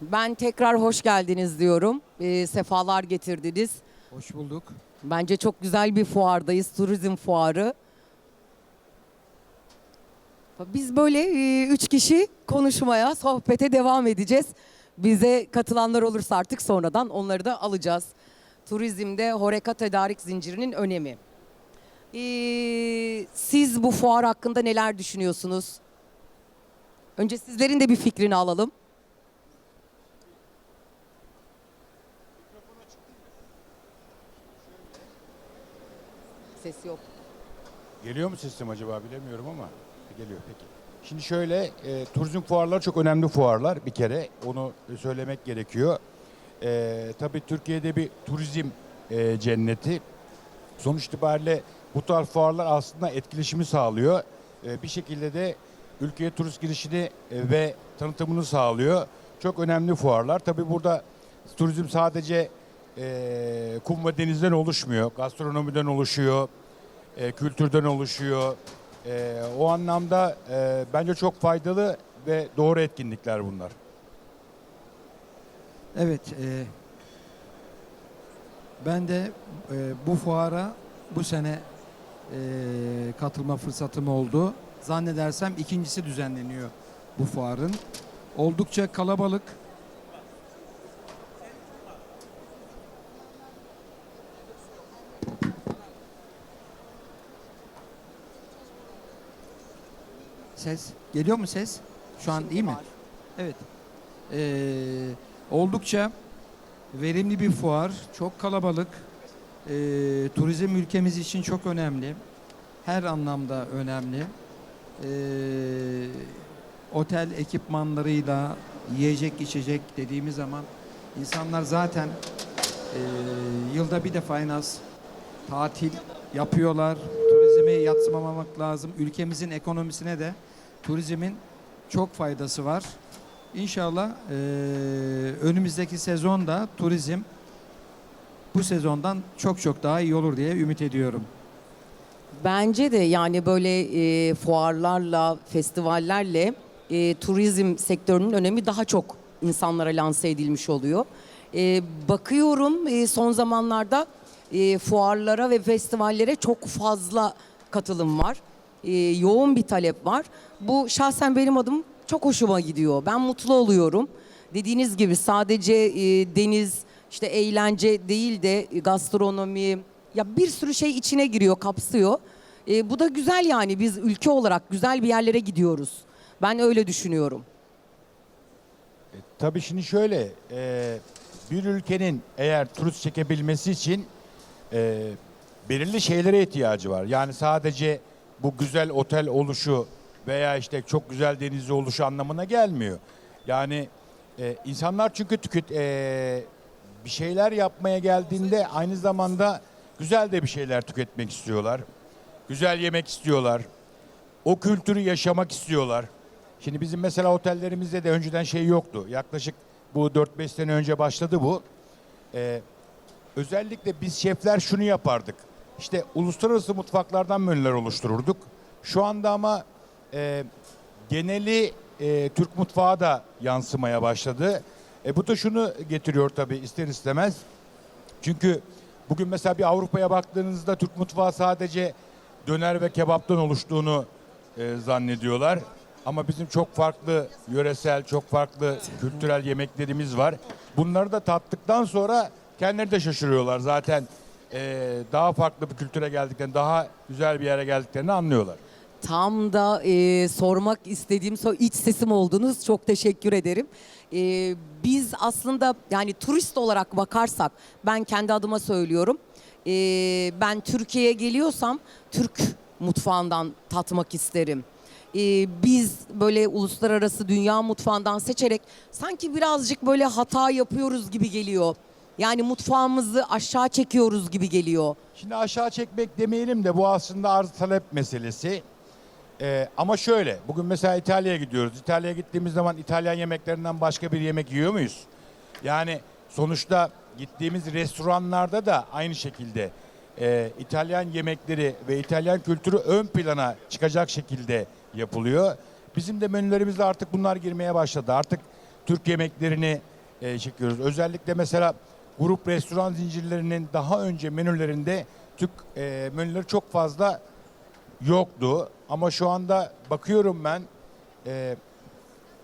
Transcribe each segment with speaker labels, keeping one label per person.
Speaker 1: Ben tekrar hoş geldiniz diyorum. Ee, sefalar getirdiniz.
Speaker 2: Hoş bulduk.
Speaker 1: Bence çok güzel bir fuardayız. Turizm fuarı. Biz böyle e, üç kişi konuşmaya, sohbete devam edeceğiz. Bize katılanlar olursa artık sonradan onları da alacağız. Turizmde Horeca tedarik zincirinin önemi. Ee, siz bu fuar hakkında neler düşünüyorsunuz? Önce sizlerin de bir fikrini alalım. Ses yok.
Speaker 3: Geliyor mu sesim acaba bilemiyorum ama geliyor peki. Şimdi şöyle e, turizm fuarları çok önemli fuarlar bir kere onu söylemek gerekiyor. E, tabii Türkiye'de bir turizm e, cenneti. Sonuç itibariyle bu tarz fuarlar aslında etkileşimi sağlıyor. E, bir şekilde de ülkeye turist girişini e, ve tanıtımını sağlıyor. Çok önemli fuarlar. Tabii burada turizm sadece e, kum ve denizden oluşmuyor. Gastronomiden oluşuyor e, kültürden oluşuyor. E, o anlamda e, bence çok faydalı ve doğru etkinlikler bunlar.
Speaker 2: Evet, e, ben de e, bu fuara bu sene e, katılma fırsatım oldu. Zannedersem ikincisi düzenleniyor bu fuarın. Oldukça kalabalık. Ses geliyor mu ses? Şu an iyi mi? Evet. Ee, oldukça verimli bir fuar, çok kalabalık. Ee, turizm ülkemiz için çok önemli. Her anlamda önemli. Ee, otel ekipmanlarıyla yiyecek içecek dediğimiz zaman insanlar zaten ee, yılda bir defa en az tatil yapıyorlar. Turizmi yatsımamak lazım. Ülkemizin ekonomisine de turizmin çok faydası var. İnşallah eee, önümüzdeki sezonda turizm bu sezondan çok çok daha iyi olur diye ümit ediyorum.
Speaker 1: Bence de yani böyle e, fuarlarla, festivallerle e, turizm sektörünün önemi daha çok insanlara lanse edilmiş oluyor. E, bakıyorum e, son zamanlarda e, fuarlara ve festivallere çok fazla katılım var. E, yoğun bir talep var. Bu şahsen benim adım çok hoşuma gidiyor. Ben mutlu oluyorum. Dediğiniz gibi sadece e, deniz, işte eğlence değil de gastronomi, ya bir sürü şey içine giriyor, kapsıyor. E, bu da güzel yani biz ülke olarak güzel bir yerlere gidiyoruz. Ben öyle düşünüyorum.
Speaker 3: E, tabii şimdi şöyle, e, bir ülkenin eğer turist çekebilmesi için e, belirli şeylere ihtiyacı var. Yani sadece bu güzel otel oluşu veya işte çok güzel denizli oluşu anlamına gelmiyor. Yani e, insanlar çünkü tüket e, bir şeyler yapmaya geldiğinde aynı zamanda güzel de bir şeyler tüketmek istiyorlar. Güzel yemek istiyorlar. O kültürü yaşamak istiyorlar. Şimdi bizim mesela otellerimizde de önceden şey yoktu. Yaklaşık bu 4-5 sene önce başladı bu. Ee, özellikle biz şefler şunu yapardık. İşte uluslararası mutfaklardan menüler oluştururduk. Şu anda ama e, geneli e, Türk mutfağı da yansımaya başladı. E, bu da şunu getiriyor tabii ister istemez. Çünkü bugün mesela bir Avrupa'ya baktığınızda Türk mutfağı sadece döner ve kebaptan oluştuğunu e, zannediyorlar. Ama bizim çok farklı yöresel, çok farklı kültürel yemeklerimiz var. Bunları da tattıktan sonra kendileri de şaşırıyorlar. Zaten e, daha farklı bir kültüre geldiklerini, daha güzel bir yere geldiklerini anlıyorlar.
Speaker 1: Tam da e, sormak istediğim so iç sesim oldunuz. Çok teşekkür ederim. E, biz aslında yani turist olarak bakarsak ben kendi adıma söylüyorum. E, ben Türkiye'ye geliyorsam Türk mutfağından tatmak isterim. E, biz böyle uluslararası dünya mutfağından seçerek sanki birazcık böyle hata yapıyoruz gibi geliyor. Yani mutfağımızı aşağı çekiyoruz gibi geliyor.
Speaker 3: Şimdi aşağı çekmek demeyelim de bu aslında arz talep meselesi. Ee, ama şöyle, bugün mesela İtalya'ya gidiyoruz. İtalya'ya gittiğimiz zaman İtalyan yemeklerinden başka bir yemek yiyor muyuz? Yani sonuçta gittiğimiz restoranlarda da aynı şekilde e, İtalyan yemekleri ve İtalyan kültürü ön plana çıkacak şekilde yapılıyor. Bizim de menülerimizde artık bunlar girmeye başladı. Artık Türk yemeklerini e, çekiyoruz. Özellikle mesela grup restoran zincirlerinin daha önce menülerinde Türk e, menüleri çok fazla yoktu. Ama şu anda bakıyorum ben e,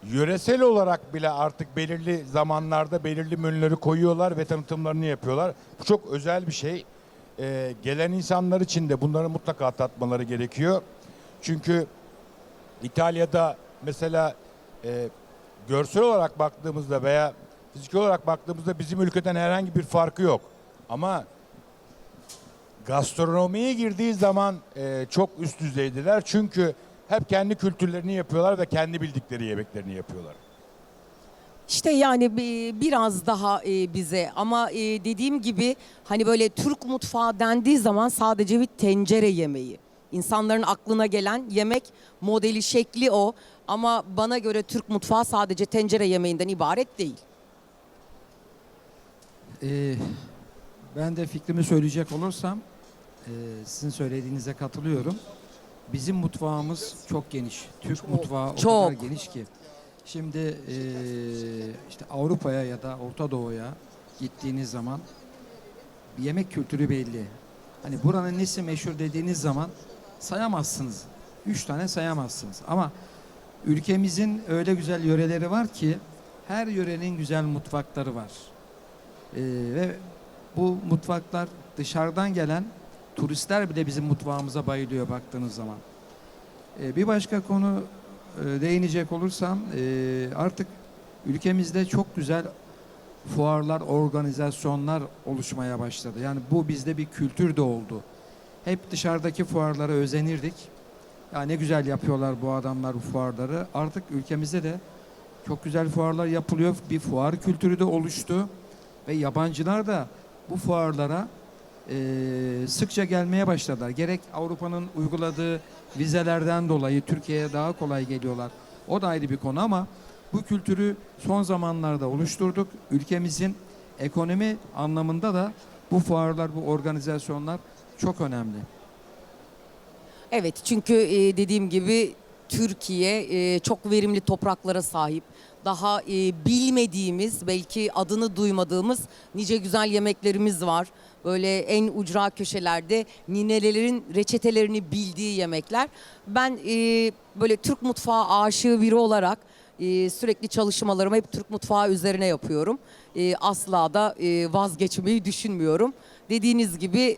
Speaker 3: yöresel olarak bile artık belirli zamanlarda belirli menüleri koyuyorlar ve tanıtımlarını yapıyorlar. Bu çok özel bir şey. E, gelen insanlar için de bunları mutlaka tatmaları gerekiyor. Çünkü İtalya'da mesela e, görsel olarak baktığımızda veya fizik olarak baktığımızda bizim ülkeden herhangi bir farkı yok. Ama gastronomiye girdiği zaman e, çok üst düzeydiler. Çünkü hep kendi kültürlerini yapıyorlar ve kendi bildikleri yemeklerini yapıyorlar.
Speaker 1: İşte yani bi- biraz daha e, bize ama e, dediğim gibi hani böyle Türk mutfağı dendiği zaman sadece bir tencere yemeği. İnsanların aklına gelen yemek modeli şekli o ama bana göre Türk mutfağı sadece tencere yemeğinden ibaret değil.
Speaker 2: Ee, ben de fikrimi söyleyecek olursam e, sizin söylediğinize katılıyorum. Bizim mutfağımız çok geniş. Türk mutfağı o
Speaker 1: çok.
Speaker 2: kadar geniş ki. Şimdi e, işte Avrupa'ya ya da Orta Doğu'ya gittiğiniz zaman bir yemek kültürü belli. Hani buranın nesi meşhur dediğiniz zaman sayamazsınız. Üç tane sayamazsınız. Ama ülkemizin öyle güzel yöreleri var ki her yörenin güzel mutfakları var. Ee, ve bu mutfaklar dışarıdan gelen turistler bile bizim mutfağımıza bayılıyor baktığınız zaman. Ee, bir başka konu e, değinecek olursam e, artık ülkemizde çok güzel fuarlar, organizasyonlar oluşmaya başladı. Yani bu bizde bir kültür de oldu. Hep dışarıdaki fuarlara özenirdik. Ya ne güzel yapıyorlar bu adamlar bu fuarları. Artık ülkemizde de çok güzel fuarlar yapılıyor. Bir fuar kültürü de oluştu ve yabancılar da bu fuarlara e, sıkça gelmeye başladılar. Gerek Avrupa'nın uyguladığı vizelerden dolayı Türkiye'ye daha kolay geliyorlar. O da ayrı bir konu ama bu kültürü son zamanlarda oluşturduk. Ülkemizin ekonomi anlamında da bu fuarlar, bu organizasyonlar çok önemli.
Speaker 1: Evet çünkü dediğim gibi Türkiye çok verimli topraklara sahip. Daha e, bilmediğimiz belki adını duymadığımız nice güzel yemeklerimiz var. Böyle en ucra köşelerde ninelerin reçetelerini bildiği yemekler. Ben e, böyle Türk mutfağı aşığı biri olarak e, sürekli çalışmalarımı hep Türk mutfağı üzerine yapıyorum. E, asla da e, vazgeçmeyi düşünmüyorum. Dediğiniz gibi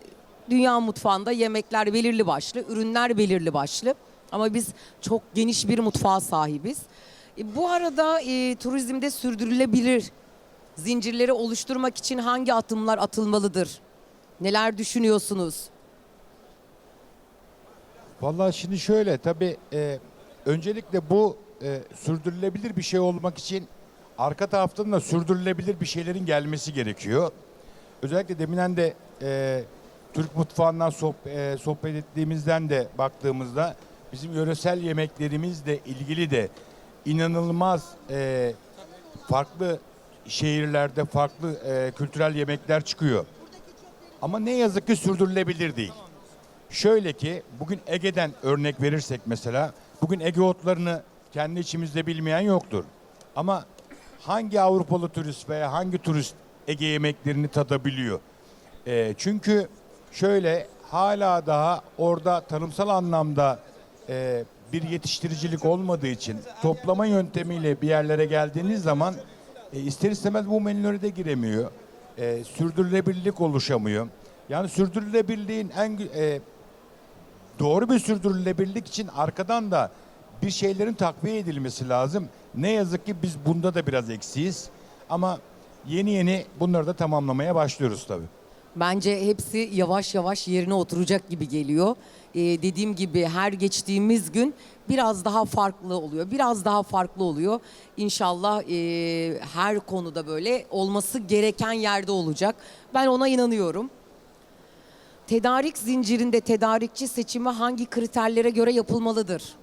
Speaker 1: dünya mutfağında yemekler belirli başlı, ürünler belirli başlı. Ama biz çok geniş bir mutfağa sahibiz. E, bu arada e, turizmde sürdürülebilir zincirleri oluşturmak için hangi atımlar atılmalıdır? Neler düşünüyorsunuz?
Speaker 3: Vallahi şimdi şöyle tabii e, öncelikle bu e, sürdürülebilir bir şey olmak için arka taraftan da sürdürülebilir bir şeylerin gelmesi gerekiyor. Özellikle deminden de e, Türk mutfağından sohb- e, sohbet ettiğimizden de baktığımızda bizim yöresel yemeklerimizle ilgili de inanılmaz e, farklı şehirlerde farklı e, kültürel yemekler çıkıyor. Ama ne yazık ki sürdürülebilir değil. Şöyle ki bugün Ege'den örnek verirsek mesela bugün Ege otlarını kendi içimizde bilmeyen yoktur. Ama hangi Avrupalı turist veya hangi turist Ege yemeklerini tadabiliyor? Ee, çünkü şöyle hala daha orada tanımsal anlamda e, bir yetiştiricilik olmadığı için toplama yöntemiyle bir yerlere geldiğiniz zaman e, ister istemez bu menülere de giremiyor. E, sürdürülebilirlik oluşamıyor. Yani sürdürülebilirliğin en e, doğru bir sürdürülebilirlik için arkadan da bir şeylerin takviye edilmesi lazım. Ne yazık ki biz bunda da biraz eksiyiz. Ama yeni yeni bunları da tamamlamaya başlıyoruz tabii.
Speaker 1: Bence hepsi yavaş yavaş yerine oturacak gibi geliyor. Ee, dediğim gibi her geçtiğimiz gün biraz daha farklı oluyor. Biraz daha farklı oluyor. İnşallah e, her konuda böyle olması gereken yerde olacak. Ben ona inanıyorum. Tedarik zincirinde tedarikçi seçimi hangi kriterlere göre yapılmalıdır?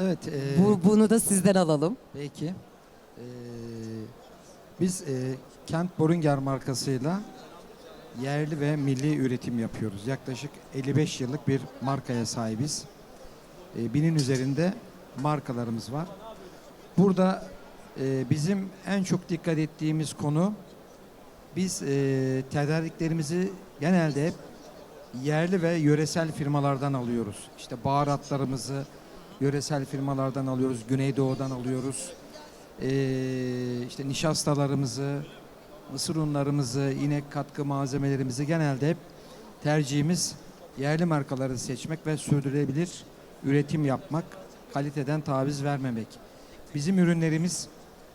Speaker 2: Evet. e,
Speaker 1: Bu, bunu da sizden alalım.
Speaker 2: Peki. Ee, biz e, Kent Borunger markasıyla yerli ve milli üretim yapıyoruz. Yaklaşık 55 yıllık bir markaya sahibiz. Ee, binin üzerinde markalarımız var. Burada Ee, bizim en çok dikkat ettiğimiz konu biz e, tedariklerimizi genelde hep yerli ve yöresel firmalardan alıyoruz. İşte baharatlarımızı yöresel firmalardan alıyoruz, Güneydoğu'dan alıyoruz. Ee, işte nişastalarımızı, mısır unlarımızı, inek katkı malzemelerimizi genelde hep tercihimiz yerli markaları seçmek ve sürdürülebilir üretim yapmak, kaliteden taviz vermemek. Bizim ürünlerimiz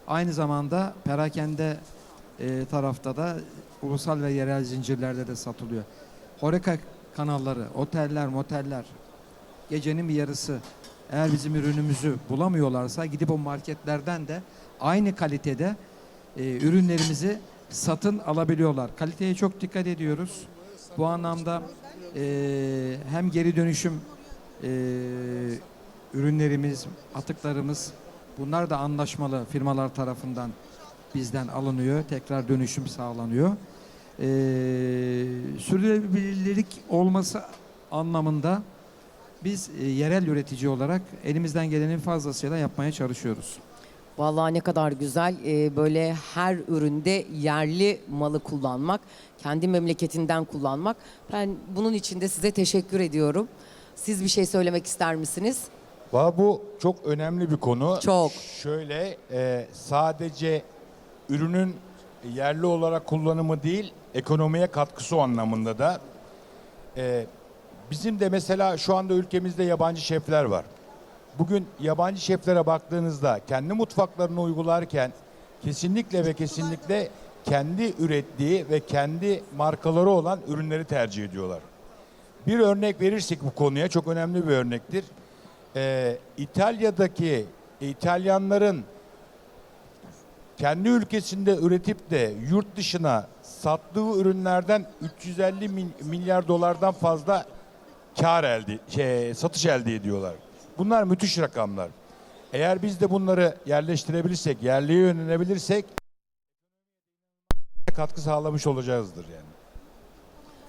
Speaker 2: aynı zamanda perakende e, tarafta da ulusal ve yerel zincirlerde de satılıyor. Horeca kanalları, oteller, moteller gecenin bir yarısı eğer bizim ürünümüzü bulamıyorlarsa gidip o marketlerden de aynı kalitede e, ürünlerimizi satın alabiliyorlar. Kaliteye çok dikkat ediyoruz. Bu anlamda e, hem geri dönüşüm e, ürünlerimiz, atıklarımız bunlar da anlaşmalı firmalar tarafından bizden alınıyor. Tekrar dönüşüm sağlanıyor. E, sürdürülebilirlik olması anlamında biz e, yerel üretici olarak elimizden gelenin fazlasıyla yapmaya çalışıyoruz.
Speaker 1: Vallahi ne kadar güzel Ee, böyle her üründe yerli malı kullanmak, kendi memleketinden kullanmak. Ben bunun için de size teşekkür ediyorum. Siz bir şey söylemek ister misiniz?
Speaker 3: Valla bu çok önemli bir konu.
Speaker 1: Çok.
Speaker 3: Şöyle e, sadece ürünün yerli olarak kullanımı değil, ekonomiye katkısı anlamında da. E, bizim de mesela şu anda ülkemizde yabancı şefler var. Bugün yabancı şeflere baktığınızda kendi mutfaklarını uygularken kesinlikle ve kesinlikle kendi ürettiği ve kendi markaları olan ürünleri tercih ediyorlar. Bir örnek verirsek bu konuya çok önemli bir örnektir. Ee, İtalya'daki İtalyanların kendi ülkesinde üretip de yurt dışına sattığı ürünlerden 350 mil- milyar dolardan fazla kar elde, şey, satış elde ediyorlar. Bunlar müthiş rakamlar. Eğer biz de bunları yerleştirebilirsek, yerliye yönelebilirsek katkı sağlamış olacağızdır yani.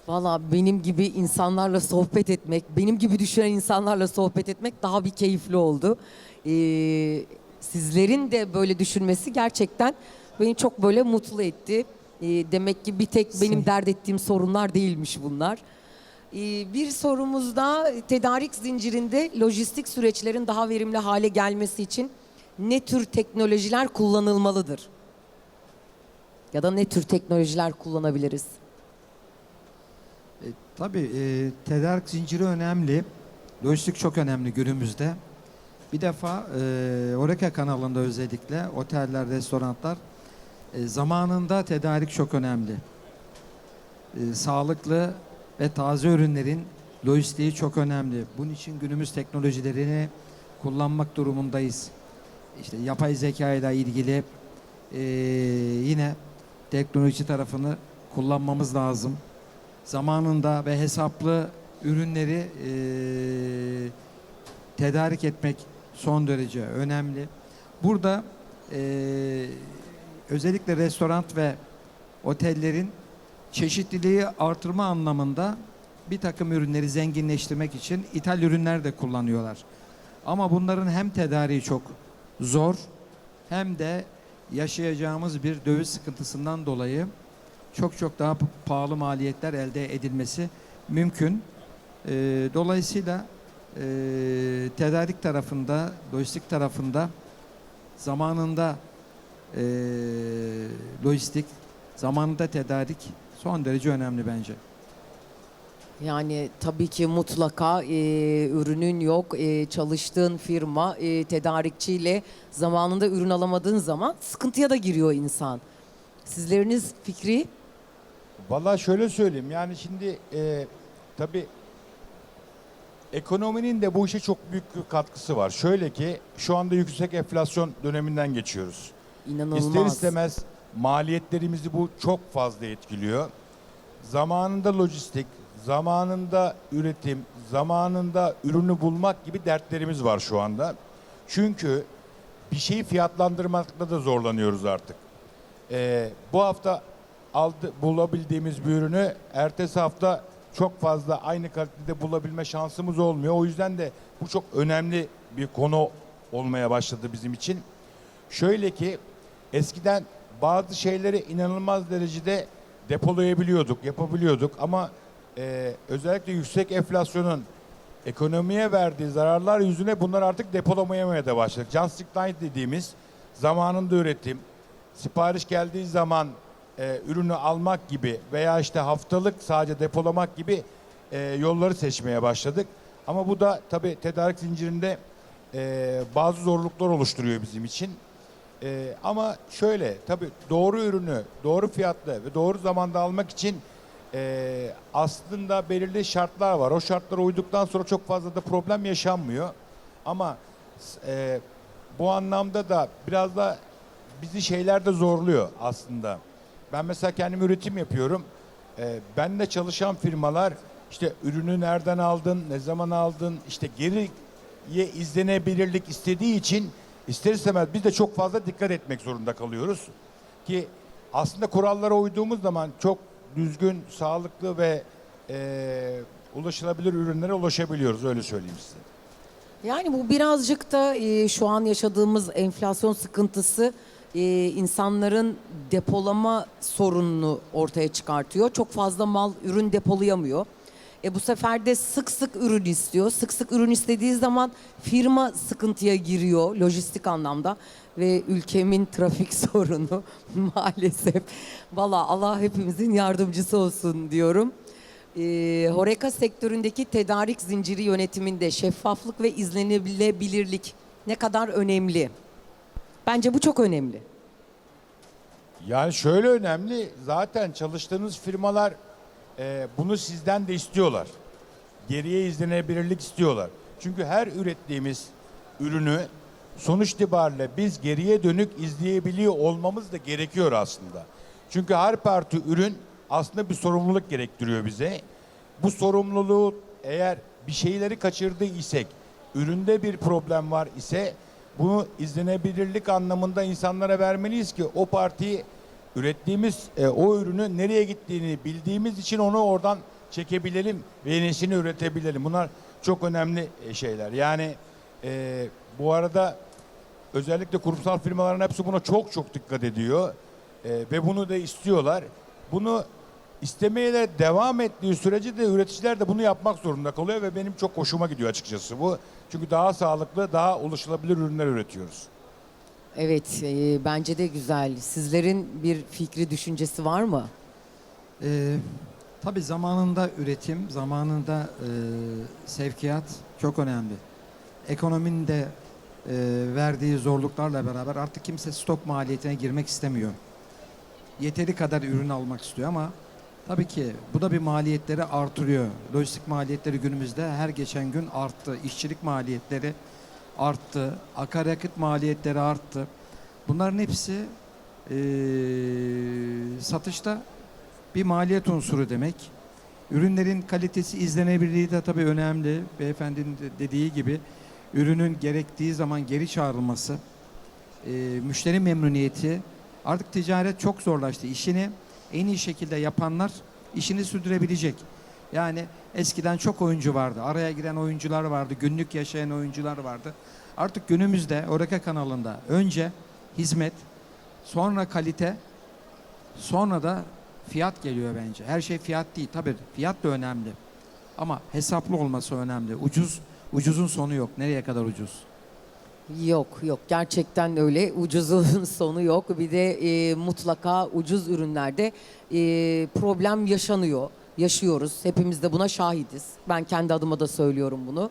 Speaker 1: Valla benim gibi insanlarla sohbet etmek, benim gibi düşünen insanlarla sohbet etmek daha bir keyifli oldu. Ee, sizlerin de böyle düşünmesi gerçekten beni çok böyle mutlu etti. Ee, demek ki bir tek benim dert ettiğim sorunlar değilmiş bunlar. Ee, bir sorumuzda tedarik zincirinde lojistik süreçlerin daha verimli hale gelmesi için ne tür teknolojiler kullanılmalıdır? Ya da ne tür teknolojiler kullanabiliriz?
Speaker 2: E, tabii e, tedarik zinciri önemli. Lojistik çok önemli günümüzde. Bir defa e, Oreka kanalında özellikle oteller, restoranlar e, zamanında tedarik çok önemli. E, sağlıklı ve taze ürünlerin lojistiği çok önemli. Bunun için günümüz teknolojilerini kullanmak durumundayız. İşte yapay zeka ile ilgili e, yine teknoloji tarafını kullanmamız lazım zamanında ve hesaplı ürünleri e, tedarik etmek son derece önemli. Burada e, özellikle restoran ve otellerin çeşitliliği artırma anlamında bir takım ürünleri zenginleştirmek için ithal ürünler de kullanıyorlar. Ama bunların hem tedariği çok zor hem de yaşayacağımız bir döviz sıkıntısından dolayı çok çok daha pahalı maliyetler elde edilmesi mümkün. Ee, dolayısıyla e, tedarik tarafında, lojistik tarafında zamanında e, lojistik, zamanında tedarik son derece önemli bence.
Speaker 1: Yani tabii ki mutlaka e, ürünün yok, e, çalıştığın firma e, tedarikçiyle zamanında ürün alamadığın zaman sıkıntıya da giriyor insan. Sizleriniz fikri?
Speaker 3: Vallahi şöyle söyleyeyim yani şimdi e, tabii ekonominin de bu işe çok büyük bir katkısı var. Şöyle ki şu anda yüksek enflasyon döneminden geçiyoruz.
Speaker 1: İnanılmaz.
Speaker 3: İster istemez maliyetlerimizi bu çok fazla etkiliyor. Zamanında lojistik, zamanında üretim, zamanında ürünü bulmak gibi dertlerimiz var şu anda. Çünkü bir şeyi fiyatlandırmakta da zorlanıyoruz artık. Ee, bu hafta aldı, bulabildiğimiz bir ürünü ertesi hafta çok fazla aynı kalitede bulabilme şansımız olmuyor. O yüzden de bu çok önemli bir konu olmaya başladı bizim için. Şöyle ki eskiden bazı şeyleri inanılmaz derecede depolayabiliyorduk, yapabiliyorduk ama e, özellikle yüksek enflasyonun ekonomiye verdiği zararlar yüzüne bunlar artık depolamayamaya da başladık. Just in dediğimiz zamanında üretim, sipariş geldiği zaman e, ürünü almak gibi veya işte haftalık sadece depolamak gibi e, yolları seçmeye başladık. Ama bu da tabii tedarik zincirinde e, bazı zorluklar oluşturuyor bizim için. E, ama şöyle tabii doğru ürünü doğru fiyatla ve doğru zamanda almak için e, aslında belirli şartlar var. O şartlara uyduktan sonra çok fazla da problem yaşanmıyor. Ama e, bu anlamda da biraz da bizi şeyler de zorluyor aslında. Ben mesela kendim üretim yapıyorum. Ee, benle çalışan firmalar işte ürünü nereden aldın, ne zaman aldın, işte geriye izlenebilirlik istediği için ister istemez biz de çok fazla dikkat etmek zorunda kalıyoruz. Ki aslında kurallara uyduğumuz zaman çok düzgün, sağlıklı ve eee, ulaşılabilir ürünlere ulaşabiliyoruz öyle söyleyeyim size.
Speaker 1: Yani bu birazcık da e, şu an yaşadığımız enflasyon sıkıntısı e, insanların depolama sorununu ortaya çıkartıyor. Çok fazla mal, ürün depolayamıyor. E bu sefer de sık sık ürün istiyor. Sık sık ürün istediği zaman firma sıkıntıya giriyor lojistik anlamda ve ülkemin trafik sorunu maalesef. Valla Allah hepimizin yardımcısı olsun diyorum. Ee, Horeca sektöründeki tedarik zinciri yönetiminde şeffaflık ve izlenebilirlik ne kadar önemli? Bence bu çok önemli.
Speaker 3: Yani şöyle önemli, zaten çalıştığınız firmalar e, bunu sizden de istiyorlar. Geriye izlenebilirlik istiyorlar. Çünkü her ürettiğimiz ürünü sonuç itibariyle biz geriye dönük izleyebiliyor olmamız da gerekiyor aslında. Çünkü her parti ürün aslında bir sorumluluk gerektiriyor bize. Bu sorumluluğu eğer bir şeyleri kaçırdı isek, üründe bir problem var ise bunu izlenebilirlik anlamında insanlara vermeliyiz ki o partiyi ürettiğimiz e, o ürünü nereye gittiğini bildiğimiz için onu oradan çekebilelim ve yenisini üretebilelim. Bunlar çok önemli e, şeyler. Yani e, bu arada özellikle kurumsal firmaların hepsi buna çok çok dikkat ediyor E, ve bunu da istiyorlar. Bunu istemeye de devam ettiği sürece de üreticiler de bunu yapmak zorunda kalıyor ve benim çok hoşuma gidiyor açıkçası bu. Çünkü daha sağlıklı, daha ulaşılabilir ürünler üretiyoruz.
Speaker 1: Evet, e, bence de güzel. Sizlerin bir fikri, düşüncesi var mı?
Speaker 2: Ee, tabii zamanında üretim, zamanında e, sevkiyat çok önemli. Ekonominin de e, verdiği zorluklarla beraber artık kimse stok maliyetine girmek istemiyor. Yeteri kadar ürün almak istiyor ama tabii ki bu da bir maliyetleri artırıyor. Lojistik maliyetleri günümüzde her geçen gün arttı. İşçilik maliyetleri arttı. Akaryakıt maliyetleri arttı. Bunların hepsi e, satışta bir maliyet unsuru demek. Ürünlerin kalitesi izlenebilirliği de tabii önemli. Beyefendinin de dediği gibi ürünün gerektiği zaman geri çağrılması, e, müşteri memnuniyeti. Artık ticaret çok zorlaştı. İşini en iyi şekilde yapanlar işini sürdürebilecek. Yani eskiden çok oyuncu vardı. Araya giren oyuncular vardı. Günlük yaşayan oyuncular vardı. Artık günümüzde Oreka kanalında önce hizmet, sonra kalite, sonra da fiyat geliyor bence. Her şey fiyat değil. Tabii fiyat da önemli. Ama hesaplı olması önemli. Ucuz, ucuzun sonu yok. Nereye kadar ucuz?
Speaker 1: Yok yok gerçekten öyle ucuzun sonu yok bir de e, mutlaka ucuz ürünlerde e, problem yaşanıyor yaşıyoruz hepimiz de buna şahidiz ben kendi adıma da söylüyorum bunu.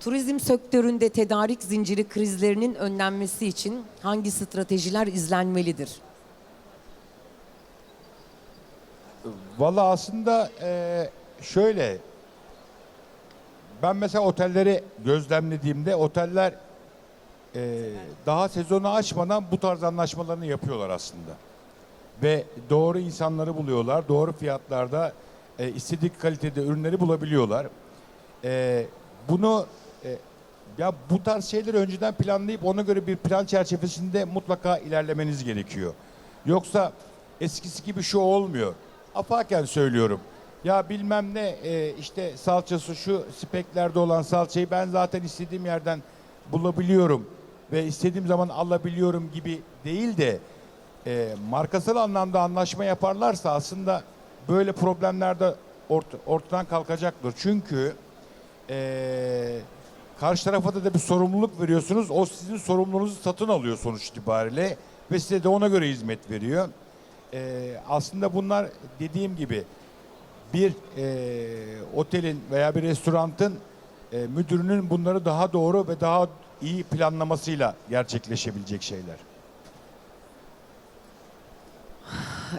Speaker 1: Turizm sektöründe tedarik zinciri krizlerinin önlenmesi için hangi stratejiler izlenmelidir?
Speaker 3: Valla aslında eee, şöyle ben mesela otelleri gözlemlediğimde oteller eee, daha sezonu açmadan bu tarz anlaşmalarını yapıyorlar aslında. Ve doğru insanları buluyorlar. Doğru fiyatlarda e, istedikleri kalitede ürünleri bulabiliyorlar. Eee, bunu e, ya bu tarz şeyleri önceden planlayıp ona göre bir plan çerçevesinde mutlaka ilerlemeniz gerekiyor. Yoksa eskisi gibi şu olmuyor. Afaken söylüyorum. Ya bilmem ne e, işte salçası şu speklerde olan salçayı ben zaten istediğim yerden bulabiliyorum ve istediğim zaman alabiliyorum gibi değil de e, markasal anlamda anlaşma yaparlarsa aslında böyle problemler de ort- ortadan kalkacaktır. Çünkü e, karşı tarafa da, da bir sorumluluk veriyorsunuz. O sizin sorumluluğunuzu satın alıyor sonuç itibariyle ve size de ona göre hizmet veriyor. E, aslında bunlar dediğim gibi bir e, otelin veya bir restoranın e, müdürünün bunları daha doğru ve daha iyi planlamasıyla gerçekleşebilecek şeyler.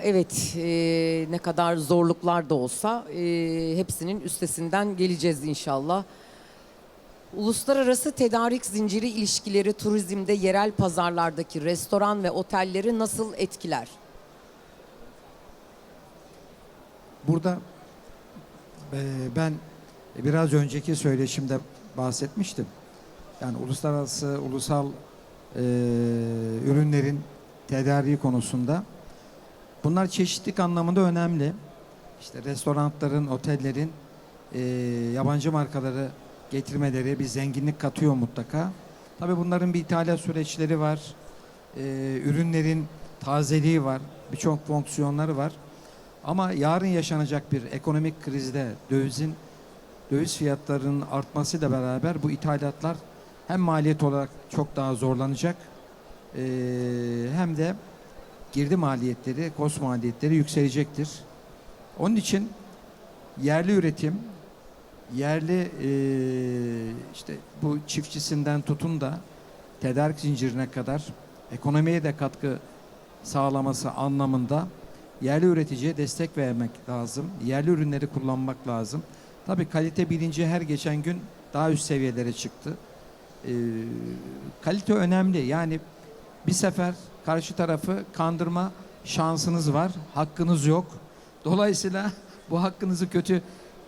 Speaker 1: Evet, e, ne kadar zorluklar da olsa e, hepsinin üstesinden geleceğiz inşallah. Uluslararası tedarik zinciri ilişkileri turizmde yerel pazarlardaki restoran ve otelleri nasıl etkiler?
Speaker 2: Burada e, ben biraz önceki söyleşimde bahsetmiştim. Yani uluslararası, ulusal e, ürünlerin tedariği konusunda bunlar çeşitlilik anlamında önemli. İşte restoranların, otellerin e, yabancı markaları getirmeleri bir zenginlik katıyor mutlaka. Tabii bunların bir ithalat süreçleri var. E, ürünlerin tazeliği var. Birçok fonksiyonları var. Ama yarın yaşanacak bir ekonomik krizde dövizin döviz fiyatlarının artmasıyla beraber bu ithalatlar hem maliyet olarak çok daha zorlanacak eee, hem de girdi maliyetleri, kos maliyetleri yükselecektir. Onun için yerli üretim, yerli eee, işte bu çiftçisinden tutun da tedarik zincirine kadar ekonomiye de katkı sağlaması anlamında yerli üreticiye destek vermek lazım. Yerli ürünleri kullanmak lazım. Tabii kalite bilinci her geçen gün daha üst seviyelere çıktı. Ee, kalite önemli. Yani bir sefer karşı tarafı kandırma şansınız var. Hakkınız yok. Dolayısıyla bu hakkınızı kötü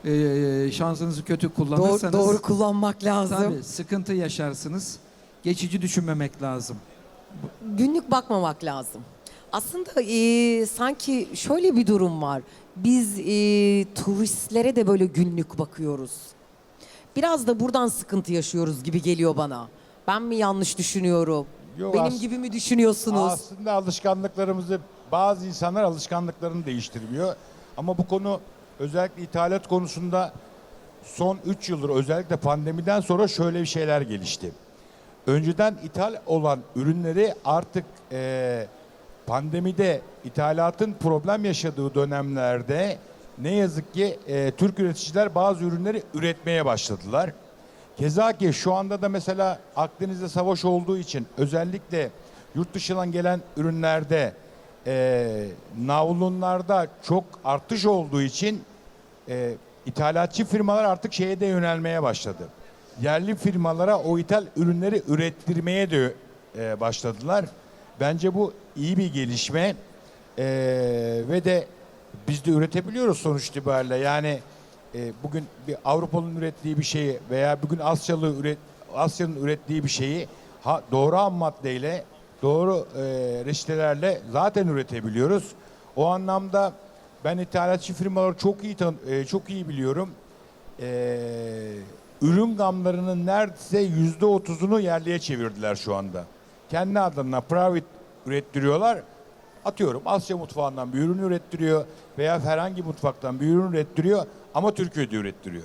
Speaker 2: e, şansınızı kötü
Speaker 1: Doğru,
Speaker 2: kullanırsanız
Speaker 1: doğru kullanmak lazım.
Speaker 2: tabii sıkıntı yaşarsınız. Geçici düşünmemek lazım.
Speaker 1: Günlük bakmamak lazım. Aslında e, sanki şöyle bir durum var. Biz e, turistlere de böyle günlük bakıyoruz. Biraz da buradan sıkıntı yaşıyoruz gibi geliyor bana. Ben mi yanlış düşünüyorum?
Speaker 3: Yok,
Speaker 1: Benim gibi mi düşünüyorsunuz?
Speaker 3: Aslında alışkanlıklarımızı bazı insanlar alışkanlıklarını değiştirmiyor. Ama bu konu özellikle ithalat konusunda son 3 yıldır özellikle pandemiden sonra şöyle bir şeyler gelişti. Önceden ithal olan ürünleri artık eee, pandemide ithalatın problem yaşadığı dönemlerde ne yazık ki eee, Türk üreticiler bazı ürünleri üretmeye başladılar. Keza ki şu anda da mesela Akdeniz'de savaş olduğu için özellikle yurt dışından gelen ürünlerde eee navlunlarda çok artış olduğu için eee ithalatçı firmalar artık şeye de yönelmeye başladı. Yerli firmalara o ithal ürünleri ürettirmeye de eee, başladılar. Bence bu iyi bir gelişme Eee, ve de biz de üretebiliyoruz sonuç itibariyle. Yani e, bugün bir Avrupalı'nın ürettiği bir şeyi veya bugün Asyalı üret Asya'nın ürettiği bir şeyi ha, doğru ham maddeyle doğru e, reçetelerle zaten üretebiliyoruz. O anlamda ben ithalatçı firmaları çok iyi tan- e, çok iyi biliyorum. E, ürün gamlarının neredeyse yüzde otuzunu yerliye çevirdiler şu anda. Kendi adlarına private ürettiriyorlar. Atıyorum Asya mutfağından bir ürün ürettiriyor veya herhangi mutfaktan bir ürün ürettiriyor ama Türkiye'de ürettiriyor.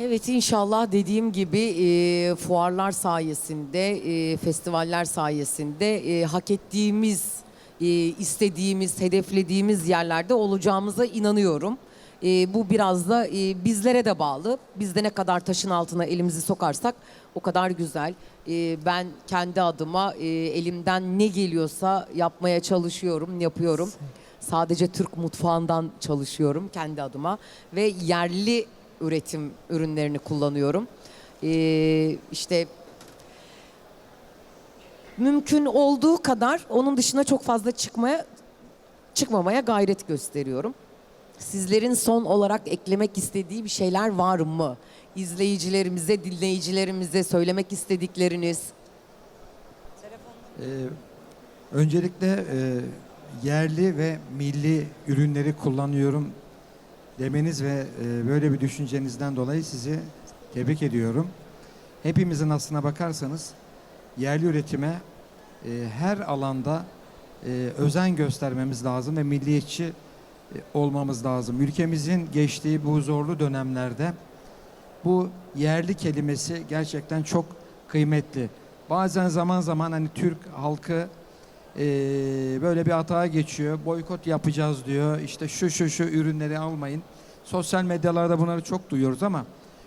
Speaker 1: Evet inşallah dediğim gibi e, fuarlar sayesinde, e, festivaller sayesinde e, hak ettiğimiz, e, istediğimiz, hedeflediğimiz yerlerde olacağımıza inanıyorum. E, bu biraz da e, bizlere de bağlı. Biz de ne kadar taşın altına elimizi sokarsak o kadar güzel. E, ben kendi adıma e, elimden ne geliyorsa yapmaya çalışıyorum, yapıyorum. Sadece Türk mutfağından çalışıyorum kendi adıma ve yerli üretim ürünlerini kullanıyorum. Ee, işte mümkün olduğu kadar onun dışına çok fazla çıkmaya çıkmamaya gayret gösteriyorum. Sizlerin son olarak eklemek istediği bir şeyler var mı? İzleyicilerimize, dinleyicilerimize söylemek istedikleriniz.
Speaker 2: Ee, öncelikle e, yerli ve milli ürünleri kullanıyorum demeniz ve e, böyle bir düşüncenizden dolayı sizi tebrik ediyorum. hepimizin aslına bakarsanız yerli üretime e, her alanda e, özen göstermemiz lazım ve milliyetçi olmamız lazım. Ülkemizin geçtiği bu zorlu dönemlerde bu yerli kelimesi gerçekten çok kıymetli. Bazen zaman zaman hani Türk halkı e, böyle bir hata geçiyor. Boykot yapacağız diyor. İşte şu şu şu ürünleri almayın. Sosyal medyalarda bunları çok duyuyoruz ama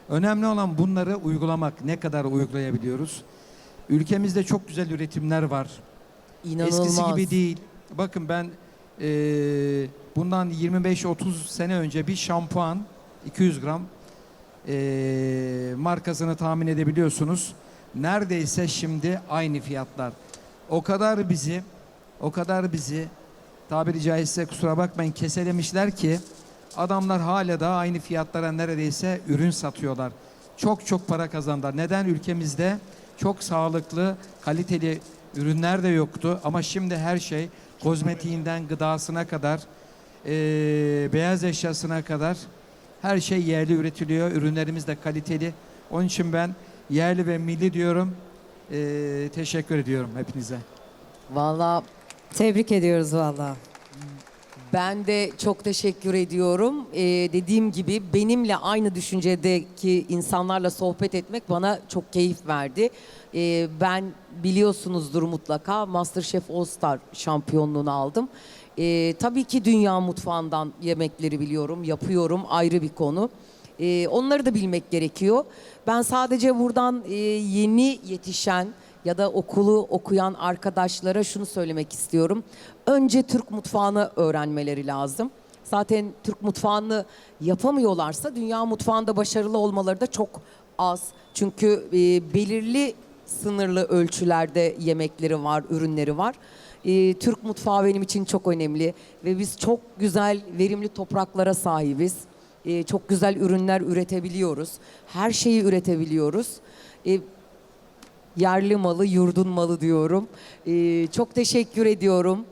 Speaker 2: önemli olan bunları uygulamak. Ne kadar uygulayabiliyoruz? Ülkemizde çok güzel üretimler var.
Speaker 1: İnanılmaz.
Speaker 2: Eskisi gibi değil. Bakın ben eee, bundan 25-30 sene önce bir şampuan 200 gram eee, markasını tahmin edebiliyorsunuz. Neredeyse şimdi aynı fiyatlar. O kadar bizi o kadar bizi tabiri caizse kusura bakmayın keselemişler ki adamlar hala da aynı fiyatlara neredeyse ürün satıyorlar. Çok çok para kazandılar. Neden ülkemizde çok sağlıklı, kaliteli ürünler de yoktu ama şimdi her şey kozmetiğinden gıdasına kadar eee, beyaz eşyasına kadar her şey yerli üretiliyor. Ürünlerimiz de kaliteli. Onun için ben yerli ve milli diyorum. Eee, teşekkür ediyorum hepinize.
Speaker 1: Valla
Speaker 4: Tebrik ediyoruz valla.
Speaker 1: Ben de çok teşekkür ediyorum. Ee, dediğim gibi benimle aynı düşüncedeki insanlarla sohbet etmek bana çok keyif verdi. Ee, ben biliyorsunuzdur mutlaka Masterchef All Star şampiyonluğunu aldım. Ee, tabii ki dünya mutfağından yemekleri biliyorum, yapıyorum ayrı bir konu. Ee, onları da bilmek gerekiyor. Ben sadece buradan e, yeni yetişen ya da okulu okuyan arkadaşlara şunu söylemek istiyorum. Önce Türk mutfağını öğrenmeleri lazım. Zaten Türk mutfağını yapamıyorlarsa dünya mutfağında başarılı olmaları da çok az. Çünkü e, belirli sınırlı ölçülerde yemekleri var, ürünleri var. E, Türk mutfağı benim için çok önemli ve biz çok güzel, verimli topraklara sahibiz. E, çok güzel ürünler üretebiliyoruz. Her şeyi üretebiliyoruz. E, yerli malı, yurdun malı diyorum. E, çok teşekkür ediyorum.